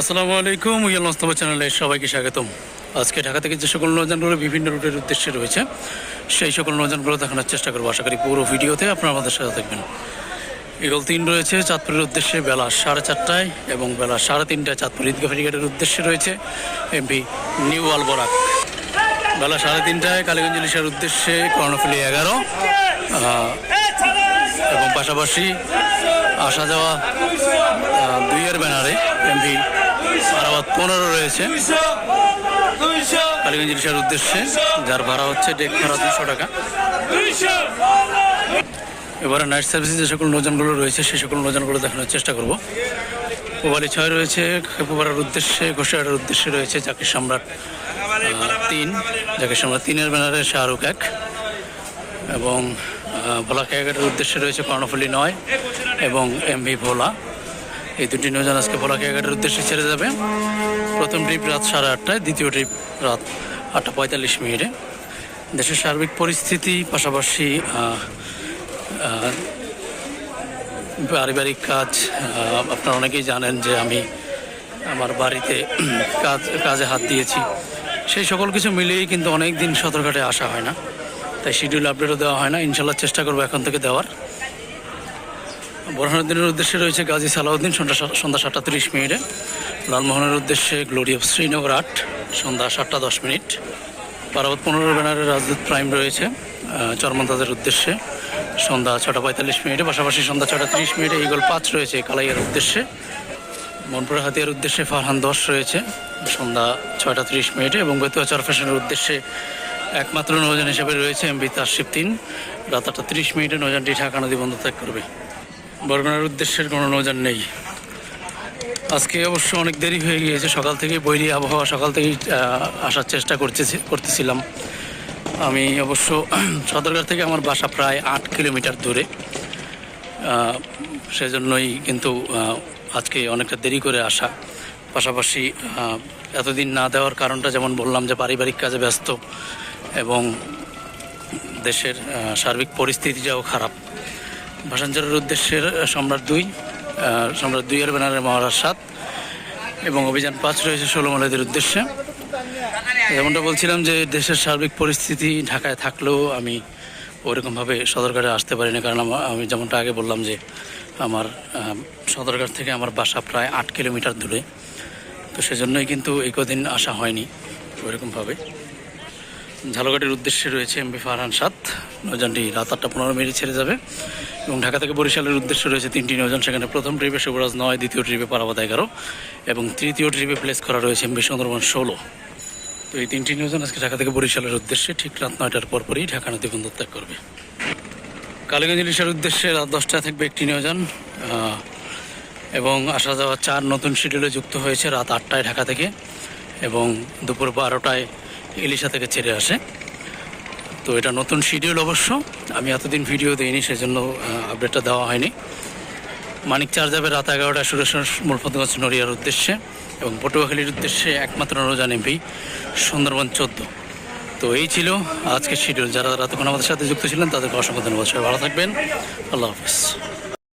আসসালামু আলাইকুম, উইয়াল মোস্তফা চ্যানেলে সবাইকে স্বাগতম। আজকে ঢাকা থেকে যে সকল নজানগুলো বিভিন্ন রুটের উদ্দেশ্যে রয়েছে, সেই সকল নজানগুলো দেখানোর চেষ্টা করব। আশা করি পুরো ভিডিওতে আপনারা আমাদের সাথে থাকবেন। ইগল তিন রয়েছে চাঁদপুরের উদ্দেশ্যে, বেলা সাড়ে চারটায় এবং বেলা সাড়ে তিনটায় চাঁদপুর ঈদগাহ ফেরিঘাটের উদ্দেশ্যে রয়েছে এমপি নিউ আলবরাক। বেলা সাড়ে তিনটায় কালীগঞ্জ ইলিশার উদ্দেশ্যে কর্ণফুলি এগারো এবং পাশাপাশি আসা যাওয়া দুইয়ের ব্যানারে এমভি আরাবাদ পনেরো রয়েছে। কালীগঞ্জ ইলিশার উদ্দেশ্যে, যার ভাড়া হচ্ছে ডেক ভাড়া দুশো টাকা। এবারে নাইট সার্ভিসে যে সকল নৌযানগুলো রয়েছে সেই সকল নৌযানগুলো দেখানোর চেষ্টা করব। পোবালি ছয় রয়েছে, খেপুপাড়ার উদ্দেশ্যে ঘোষাহাটের উদ্দেশ্যে রয়েছে জাকির সম্রাট তিন। জাকির সম্রাট তিনের ব্যানারে শাহরুখ এক। এবং ভোলা খেয়াঘাটের উদ্দেশ্যে রয়েছে কর্ণফুলি নয় এবং এমভি ভোলা। এই দুটি নৌযান আজকে ভোলা খেয়াঘাটের উদ্দেশ্যে ছেড়ে যাবে। প্রথম ট্রিপ রাত সাড়ে আটটায়, দ্বিতীয় ট্রিপ রাত আটটা পঁয়তাল্লিশ মিনিটে। দেশের সার্বিক পরিস্থিতি, পাশাপাশি পারিবারিক কাজ আপনারা অনেকেই জানেন যে আমি আমার বাড়িতে কাজ, কাজে হাত দিয়েছি। সেই সকল কিছু মিলিয়েই কিন্তু অনেক দিন সদরঘাটে আসা হয় না। তাই শিডিউল আপডেটও দেওয়া হয় না। ইনশাল্লাহ চেষ্টা করব এখন থেকে দেওয়ার। বোরহানুদ্দিনের উদ্দেশ্যে রয়েছে গাজী সালাউদ্দিন, সন্ধ্যা সন্ধ্যা সাতটা তিরিশ মিনিটে। লালমোহনের উদ্দেশ্যে গ্লোরি অফ শ্রীনগর আট, সন্ধ্যা সাতটা দশ মিনিট। পারাবত পনেরো ব্যানারের রাজদূত প্রাইম রয়েছে চরমন্তাজের উদ্দেশ্যে। সন্ধ্যা ছটা পঁয়তাল্লিশ মিনিটে, পাশাপাশি সন্ধ্যা ছটা তিরিশ মিনিটে ইগল পাঁচ রয়েছে কালাইয়ের উদ্দেশ্যে। মনপুরা হাতিয়ার উদ্দেশ্যে ফারহান দশ রয়েছে, সন্ধ্যা ছয়টা তিরিশ মিনিটে এবং বেতুয়া চরফেশনের উদ্দেশ্যে একমাত্র নৌযান হিসেবে রয়েছে এমবি তারশিপ তিন। রাত আটটা তিরিশ মিনিটে নৌযানটি ঢাকা নদী বন্ধ ত্যাগ করবে। বরগুনার উদ্দেশ্যের কোনো নৌযান নেই। আজকে অবশ্য অনেক দেরি হয়ে গিয়েছে, সকাল থেকেই বৈরী আবহাওয়া সকাল থেকেই আসার চেষ্টা করতেছি, করতেছিলাম। আমি অবশ্য সদরঘাট থেকে আমার বাসা প্রায় আট কিলোমিটার দূরে। সেজন্যই কিন্তু আজকে অনেকটা দেরি করে আসা। পাশাপাশি এতদিন না দেওয়ার কারণটা যেমন বললাম যে পারিবারিক কাজে ব্যস্ত এবং দেশের সার্বিক পরিস্থিতিটাও খারাপ। ভাষাঞ্চলের উদ্দেশ্যের সম্রাট দুই সম্রাট দুইয়ের ব্যানারে মহারাজ সাত, এবং অভিযান পাঁচ রয়েছে ষোলো মালাদের উদ্দেশ্যে। যেমনটা বলছিলাম যে দেশের সার্বিক পরিস্থিতি ঢাকায় থাকলেও আমি ওরকমভাবে সদরঘাটে আসতে পারি না কারণ আমি যেমনটা আগে বললাম যে আমার সদরঘাট থেকে আমার বাসা প্রায় আট কিলোমিটার দূরে। তো সেজন্যই কিন্তু এই কদিন আসা হয়নি ওইরকমভাবে ঝালঘাটের উদ্দেশ্যে রয়েছে এমবি ফারহান সাত নৌযানটি রাত আটটা পনেরো মিনিট ছেড়ে যাবে। এবং ঢাকা থেকে বরিশালের উদ্দেশ্যে রয়েছে তিনটি নৌযান। সেখানে প্রথম ট্রিপে শুভরাজ নয়, দ্বিতীয় ট্রিপে পারাবাদ এগারো এবং তৃতীয় ট্রিপে প্লেস করা রয়েছে এমবি সুন্দরবন ষোলো। তো এই তিনটি নৌযান আজকে ঢাকা থেকে বরিশালের উদ্দেশ্যে ঠিক রাত নয়টার পরপরই ঢাকা নদী বন্দর ত্যাগ করবে। কালীগঞ্জ ইলিশের উদ্দেশ্যে রাত দশটায় থাকবে একটি নৌযান। এবং আসা যাওয়া চার নতুন শিডিউলে যুক্ত হয়েছে রাত আটটায় ঢাকা থেকে এবং দুপুর বারোটায় ইলিশা থেকে ছেড়ে আসে। তো এটা নতুন শিডিউল অবশ্য। আমি এতদিন ভিডিও দিইনি, সেজন্য আপডেটটা দেওয়া হয়নি। মানিক চার যাবে রাত এগারোটায় সুরেশ্বর মুলফতগঞ্জ নড়িয়ার উদ্দেশ্যে এবং পটুয়াখালীর উদ্দেশ্যে একমাত্র নৌজান এমপি সুন্দরবন চোদ্দ। তো এই ছিল আজকের শিডিউল যারা রাতক্ষণ আমাদের সাথে যুক্ত ছিলেন, তাদেরকে অসংখ্য ধন্যবাদ। সবাই ভালো থাকবেন। আল্লাহ হাফিজ।